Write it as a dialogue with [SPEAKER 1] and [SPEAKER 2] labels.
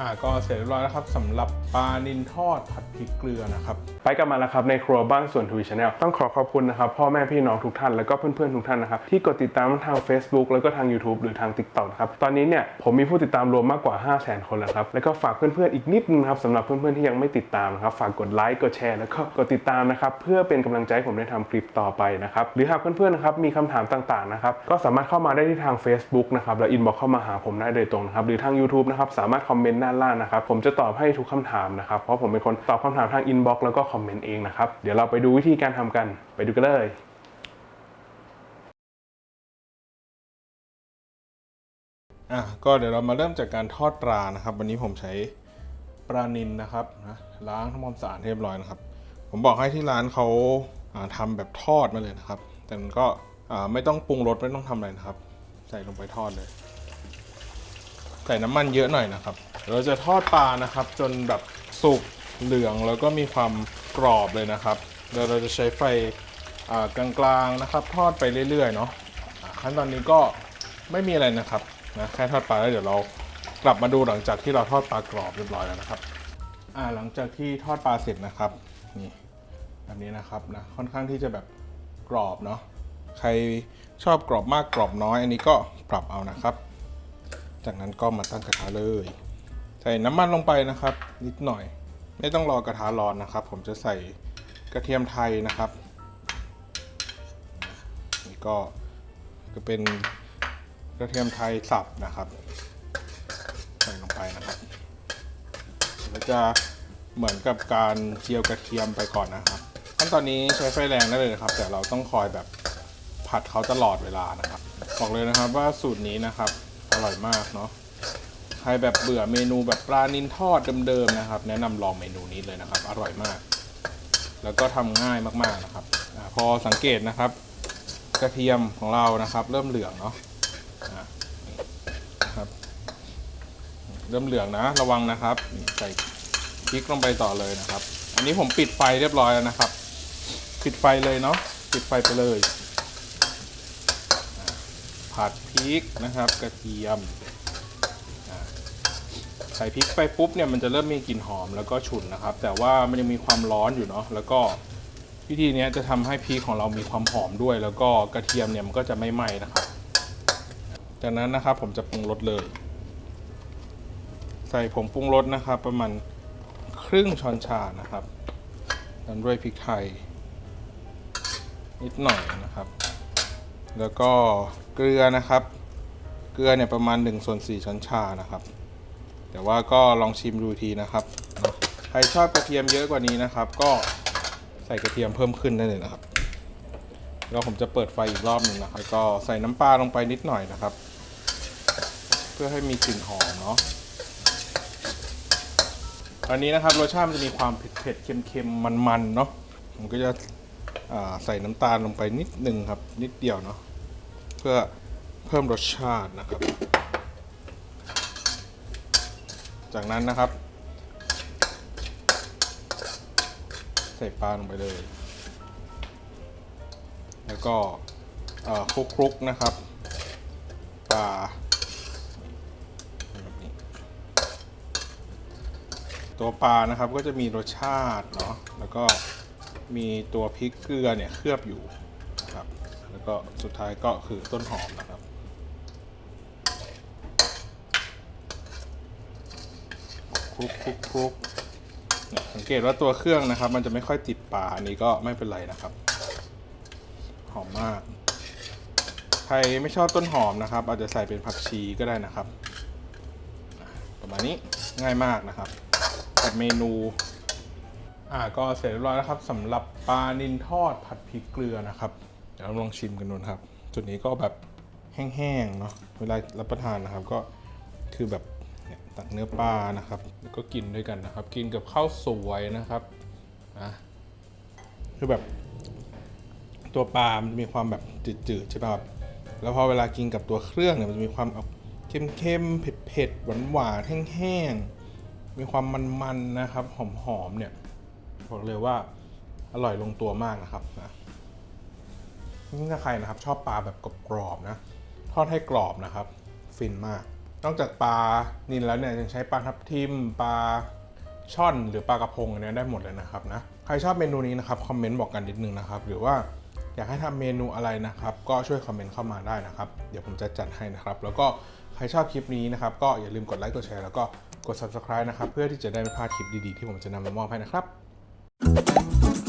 [SPEAKER 1] อ่าก็เสร็จเรียบร้อยแล้วครับสำหรับปลานินทอดผัดพริกเกลือนะครับ
[SPEAKER 2] ไปกันมาแล้วครับในครัวบ้านส่วนทวีชาแนลต้องขอขอบคุณนะครับพ่อแม่พี่น้องทุกท่านแล้วก็เพื่อนๆทุกท่านนะครับที่กดติดตามทาง Facebook แล้วก็ทาง YouTube หรือทาง TikTok นะครับตอนนี้เนี่ยผมมีผู้ติดตามรวมมากกว่า 5 0 0 0 0 0 คนแล้วครับแล้วก็ฝากเพื่อนๆอีกนิดนึงครับสำหรับเพื่อนๆที่ยังไม่ติดตามนะครับฝากกดไลค์กดแชร์แล้วก็กดติดตามนะครับเพื่อเป็นกำลังใจผมได้ทำคลิปต่อไปนะครับหรือหากเพื่อนๆนะครับมีคำถามต่างๆนะครับก็สามารถเข้ามาได้ที่ทาง Facebook นะครับแล้วอินบ็อกเข้ามาหาผมได้โดยตรงนะครับหรือทาง YouTube นะครับสามารถคอมเมนต์ด้านล่างนะครับ ผมจะตอบให้ทุกคำถามนะครับ เพราะผมเป็นคนตอบคำถามทางอินบ็อกซ์แล้วก็คอมเมนต์เองนะครับ เดี๋ยวเราไปดูวิธีการทำกัน ไปดูกันเลย
[SPEAKER 1] อะก็เดี๋ยวเรามาเริ่มจากการทอดปลานะครับ วันนี้ผมใช้ปลานินนะครับนะล้างทำความสะอาดเรียบร้อยนะครับ ผมบอกให้ที่ร้านเขาาทำแบบทอดมาเลยนะครับ แต่มันก็ไม่ต้องปรุงรสไม่ต้องทำอะไรนะครับ ใส่ลงไปทอดเลย ใส่น้ำมันเยอะหน่อยนะครับ เราจะทอดปลานะครับ จนแบบสุกเหลืองแล้วก็มีความกรอบเลยนะครับเดี๋ยวเราจะใช้ไฟกลางๆนะครับ ทอดไปเรื่อยๆเนาะขั้นตอนนี้ก็ไม่มีอะไรนะครับนะแค่ทอดปลาแล้วเดี๋ยวเรากลับมาดูหลังจากที่เราทอดปลากรอบเรียบร้อยแล้วนะครับอ่าหลังจากที่ทอดปลาเสร็จนะครับนี่แบบนี้นะครับนะค่อนข้างที่จะแบบกรอบเนาะใครชอบกรอบมากกรอบน้อย อันนี้ก็ปรับเอานะครับ จากนั้นก็มาตั้งกระทะเลย ใส่น้ำมันลงไปนะครับ นิดหน่อย ไม่ต้องรอกระทะร้อนนะครับ ผมจะใส่กระเทียมไทยนะครับนี่ก็ก็เป็นกระเทียมไทยสับนะครับ ใส่ลงไปนะครับเราจะเหมือนกับการเจียวกระเทียมไปก่อนนะครับขั้นตอนนี้ใช้ไฟแรงได้เลยนะครับ แต่เราต้องคอยแบบผัดเขาตลอดเวลานะครับ บอกเลยนะครับว่าสูตรนี้นะครับ ร่อยมากเนาะใครแบบเบื่อเมนูแบบปลานินทอดเดิมๆนะครับ แนะนำลองเมนูนี้เลยนะครับ อร่อยมาก แล้วก็ทำง่ายมากๆนะครับอพอสังเกตนะครับ กระเทียมของเรานะครับ เริ่มเหลืองเนาะนะครับ เริ่มเหลืองนะ ระวังนะครับใส่พริกลงไปต่อเลยนะครับ อันนี้ผมปิดไฟเรียบร้อยแล้วนะครับ ปิดไฟเลยเนาะปิดไฟไปเลย ผัดพริกนะครับ กระเทียมใส่พริกไปปุ๊บเนี่ยมันจะเริ่มมีกลิ่นหอมแล้วก็ฉุนนะครับ แต่ว่ามันยังมีความร้อนอยู่เนาะแล้วก็วิธีนี้จะทำให้พริกของเรามีความหอมด้วย แล้วก็กระเทียมเนี่ยมันก็จะไม่ไหม้นะครับ จากนั้นนะครับผมจะปรุงรสเลย ใส่ผงปรุงรสนะครับ ประมาณครึ่งช้อนชานะครับตามด้วยพริกไทย นิดหน่อยนะครับ แล้วก็เกลือนะครับ เกลือเนี่ยประมาณ1ส่วน4ช้อนชานะครับ แต่ว่าก็ลองชิมดูทีนะครับ ใครชอบกระเทียมเยอะกว่านี้นะครับ ก็ใส่กระเทียมเพิ่มขึ้นได้เลยนะครับ แล้วผมจะเปิดไฟอีกรอบหนึ่งนะครับ ก็ใส่น้ำปลาลงไปนิดหน่อยนะครับ เพื่อให้มีกลิ่นหอมเนาะอันนี้นะครับรสชาติมันจะมีความเผ็ดๆเค็มๆมันๆเนาะผมก็จะ ใส่น้ำตาลลงไปนิดหนึ่งครับ นิดเดียวเนาะเพื่อเพิ่มรสชาตินะครับ จากนั้นนะครับ ใส่ปลาลงไปเลย แล้วก็คลุกๆนะครับปลาแบบนี้ตัวปลานะครับก็จะมีรสชาติเนาะแล้วก็ มีตัวพริกเกลือเนี่ยเคลือบอยู่ครับ แล้วก็สุดท้ายก็คือต้นหอมนะครับ คลุกคลุกคลุกสังเกตว่าตัวเครื่องนะครับ มันจะไม่ค่อยติดปลาอันนี้ก็ไม่เป็นไรนะครับ หอมมาก ใครไม่ชอบต้นหอมนะครับ อาจจะใส่เป็นผักชีก็ได้นะครับ ประมาณนี้ง่ายมากนะครับกับเมนู อ่าก็เสร็จเรียบร้อยแล้วครับสำหรับปลานินทอดผัดพริกเกลือนะครับ เดี๋ยวเราลองชิมกันดูนะครับจุดนี้ก็แบบแห้งๆเนาะเวลารับประทานนะครับก็คือแบบเนี่ยตักเนื้อปลานะครับแล้วก็กินด้วยกันนะครับ กินกับข้าวสวยนะครับอะคือแบบตัวปลา มันจะมีความแบบจืดๆใช่ป่ะครับแล้วพอเวลากินกับตัวเครื่องเนี่ยมันจะมีความออกเข้มๆเผ็ดๆหวานๆแห้งๆมีความมันๆนะครับหอมๆเนี่ย บอกเลยว่าอร่อยลงตัวมากนะครับนะนี่ถ้าใครนะครับชอบปลาแบบกรอบๆนะ ทอดให้กรอบนะครับ ฟินมาก นอกจากปลานิลแล้วเนี่ยยังใช้ปลาทับทิมปลาช่อนหรือปลากระพงเนี้ยได้หมดเลยนะครับนะใครชอบเมนูนี้นะครับคอมเมนต์บอกกันนิดนึงนะครับ หรือว่าอยากให้ทำเมนูอะไรนะครับ ก็ช่วยคอมเมนต์เข้ามาได้นะครับ เดี๋ยวผมจะจัดให้นะครับ แล้วก็ใครชอบคลิปนี้นะครับ ก็อย่าลืมกดไลค์กดแชร์แล้วก็กด subscribe นะครับ เพื่อที่จะได้ไม่พลาดคลิปดีๆ ที่ผมจะนำมามอบให้นะครับ フフフ。